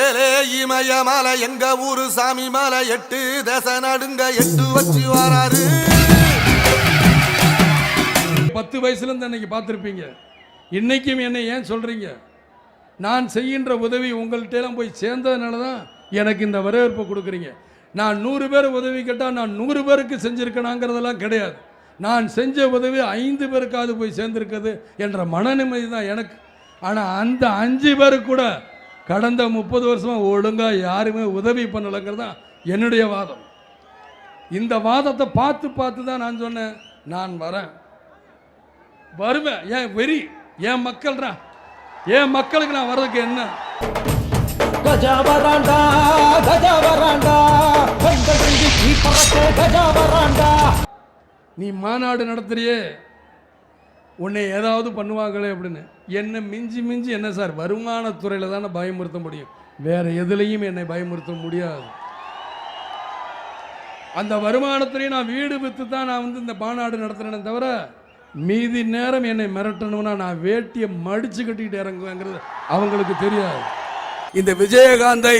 ஏலே இமய மலை எங்க ஊரு சாமி மலை எட்டு தேச நடுங்க எட்டு வச்சு வராரு. பத்து வயசுலேருந்து அன்னைக்கு பார்த்துருப்பீங்க. இன்னைக்கும் என்னை ஏன் சொல்கிறீங்க நான் செய்கின்ற உதவி உங்கள்கிட்டலாம் போய் சேர்ந்ததுனால தான் எனக்கு இந்த வரவேற்பை கொடுக்குறீங்க. நான் நூறு பேர் உதவி கேட்டால் நான் நூறு பேருக்கு செஞ்சுருக்கணாங்கிறதெல்லாம் கிடையாது. நான் செஞ்ச உதவி ஐந்து பேருக்காவது போய் சேர்ந்துருக்குது என்ற மன நிம்மதி தான் எனக்கு. ஆனால் அந்த அஞ்சு பேருக்கு கூட கடந்த முப்பது வருஷமாக ஒழுங்காக யாருமே உதவி பண்ணலைங்கிறது தான் என்னுடைய வாதம். இந்த வாதத்தை பார்த்து பார்த்து தான் நான் சொன்னேன். நான் வரேன். வருவேன். ஏன் வெறி? என் மக்கள்ரா? என் மக்களுக்கு நான் வர்றதுக்கு என்ன? கஜா வராண்டா கஜா வராண்டா நீ மாநாடு நடத்துறியே. உன்னை ஏதாவது பண்ணுவாங்களே அப்படின்னு. என்னை மிஞ்சி மிஞ்சி என்ன சார் வருமானத்துறையில் தானே பயமுறுத்த முடியும். வேறு எதுலேயும் என்னை பயமுறுத்த முடியாது. அந்த வருமானத்துறையும் நான் வீடு விற்று தான் நான் வந்து இந்த மாநாடு நடத்துறேனே தவிர மீதி நேரம் என்னை மிரட்டணும்னா நான் வேட்டியை மடிச்சு கட்டிக்கிட்டு இறங்குவேங்கிறது அவங்களுக்கு தெரியாது. இந்த விஜயகாந்தை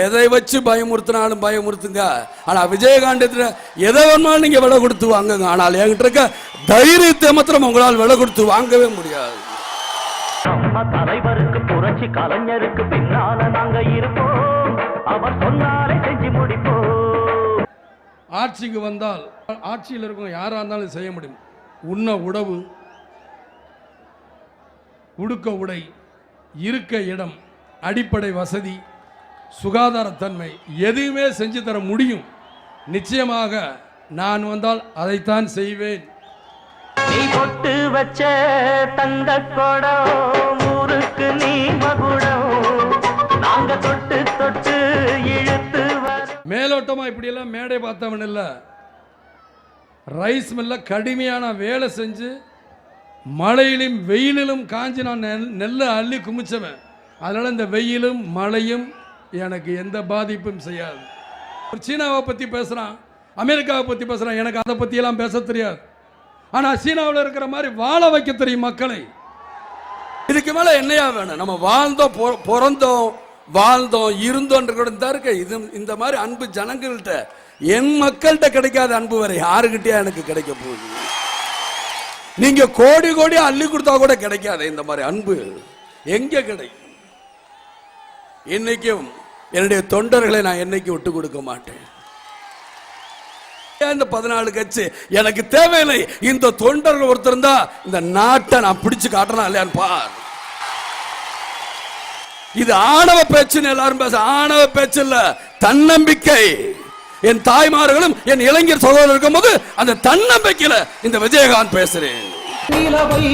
எதை வச்சு பயமுறுத்தினாலும் பயமுறுத்துங்க. ஆனா விஜயகாந்தத்துல எதை வேணாலும் நீங்க விலை கொடுத்து வாங்குங்க. ஆனால் என்கிட்ட இருக்க தைரியத்தை மாத்திரம் உங்களால் விலை கொடுத்து வாங்கவே முடியாது. தலைவருக்கு புரட்சி கலைஞருக்கு பின்னால நாங்க இருப்போம். அவர் சொன்னாலே செஞ்சு முடிப்போம். ஆட்சிக்கு வந்தால் ஆட்சியில் இருக்கவங்க யாராக இருந்தாலும் செய்ய முடியும். உண்ண உணவு உடுக்க உடை இருக்க இடம் அடிப்படை வசதி சுகாதாரத்தன்மை எதுவுமே செஞ்சு தர முடியும். நிச்சயமாக நான் வந்தால் அதைத்தான் செய்வேன். நீ பொட்டு வச்ச தங்க குடம் ஊருக்கு நீ மகுடம். நாங்க தொட்டு தொட்டு இழுத்து வர மேலோட்டமாக இப்படியெல்லாம் மேடை பார்த்தவன் இல்லை. ரைஸ் மில்ல கடுமையான வேலை செஞ்சு மழையிலும் வெயிலிலும் காஞ்சி நான் நெல் நெல்லை அள்ளி குமிச்சவன். அதனால் இந்த வெயிலும் மழையும் எனக்கு எந்த பாதிப்பும் செய்யாது. ஒரு சீனாவை பற்றி பேசுகிறான் அமெரிக்காவை பற்றி பேசுகிறான் எனக்கு அதை பற்றியெல்லாம் பேச தெரியாது. ஆனால் சீனாவில் இருக்கிற மாதிரி வாழ வைக்க தெரியும் மக்களை. இதுக்கு மேலே என்னையா வேணும்? நம்ம வாழ்ந்தோம் பிறந்தோம் வாழ்ந்தோம் இருந்தோன்ற கூட தான் இருக்க. இது இந்த மாதிரி அன்பு ஜனங்கள்கிட்ட என் மக்கள்கிட்ட கிடைக்காத அன்பு வரை யாருக்கிட்டே எனக்கு கிடைக்க போகுது? நீங்க கோடி கோடி அள்ளி கொடுத்தா கூட கிடைக்காது இந்த மாதிரி அன்பு. எங்க கிடைக்கும்? என்னைக்கும் என்னுடைய தொண்டர்களை நான் என்னைக்கு விட்டு கொடுக்க மாட்டேன். இந்த பதினாலு கட்சி? எனக்கு தேவையில்லை. இந்த தொண்டர்கள் ஒருத்தர் தான் இந்த நாட்டை நான் பிடிச்சு காட்டணும் இல்லையான்னு பார். இது ஆணவ பேச்சுன்னு எல்லாரும் பேச ஆணவ பேச்சு இல்ல தன்னம்பிக்கை. என் தாய்மார்களும் என் இளைஞர் சகோதரர் இருக்கும்போது அந்த தன்னம்பிக்கையில இந்த விஜயகாந்த் பேசுறேன். நிலவை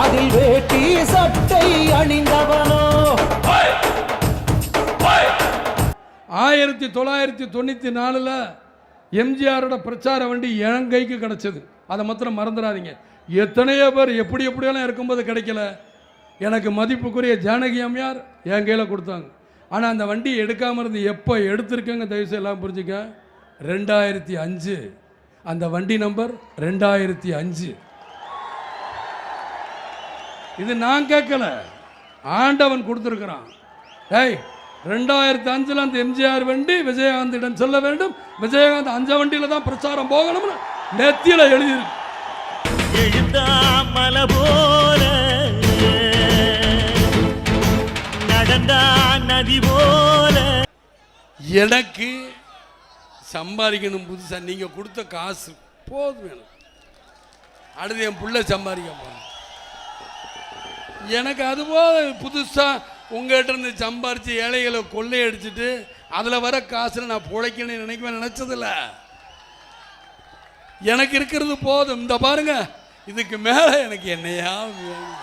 அதில் வேட்டி சட்டை ஆயிரத்தி தொள்ளாயிரத்தி தொண்ணூற்றி நாலில் எம்ஜிஆரோட பிரச்சார வண்டி என் கைக்கு கிடச்சது. அதை மாத்திரம் மறந்துடாதீங்க. எத்தனையோ பேர் எப்படி எப்படியெல்லாம் இருக்கும்போது கிடைக்கல. எனக்கு மதிப்புக்குரிய ஜானகி அம்மையார் என் கையில் கொடுத்தாங்க. ஆனால் அந்த வண்டி எடுக்காமல் இருந்து எப்போ எடுத்திருக்கேங்க தயவுசெய்து எல்லாம் புரிஞ்சுக்க. ரெண்டாயிரத்தி அஞ்சு. அந்த வண்டி நம்பர் ரெண்டாயிரத்தி அஞ்சு. இது நான் கேட்கல. ஆண்டவன் கொடுத்துருக்குறான். ஏய் ரெண்டாயிரத்தி அஞ்சில் அந்த எம்ஜிஆர் வண்டி விஜயகாந்திடம் சொல்ல வேண்டும். விஜயகாந்த் அஞ்ச வண்டியில தான் பிரச்சாரம் போகணும்னு நெத்தியில எழுதியிருக்கு. எழுந்தாமல போல நடந்தா நதி போல. எனக்கு சம்பாதிக்கணும் புதுசாக நீங்கள் கொடுத்த காசு போதும் எனக்கு. அடுத்து என் புள்ள சம்பாதிக்க போகிறேன் எனக்கு அதுபோல் புதுசாக உங்கள்கிட்ட இருந்து சம்பாரித்து ஏழைகளை கொள்ளையடிச்சிட்டு அதில் வர காசில் நான் பிழைக்கணும்னு நினைக்குவேன் நினச்சதில்ல. எனக்கு இருக்கிறது போதும். இந்த பாருங்க இதுக்கு மேலே எனக்கு என்னையா வேணும்?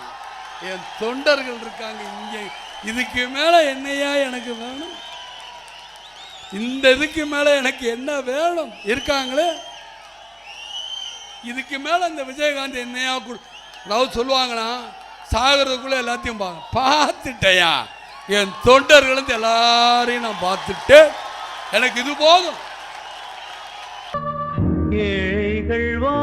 என் தொண்டர்கள் இருக்காங்க இங்கே. இதுக்கு மேலே என்னையா எனக்கு வேணும்? இந்த இதுக்கு மேலே எனக்கு என்ன வேணும்? இருக்காங்களே? இதுக்கு மேலே இந்த விஜயகாந்த் என்னையா கு- அதாவது சொல்லுவாங்கன்னா சாகிறதுக்குள்ளே எல்லாத்தையும் பா பார்த்துட்டேயா. என் தொண்டர்களும் எல்லாரையும் நான் பார்த்துட்டு எனக்கு இது போதும். ஏழைகள் வா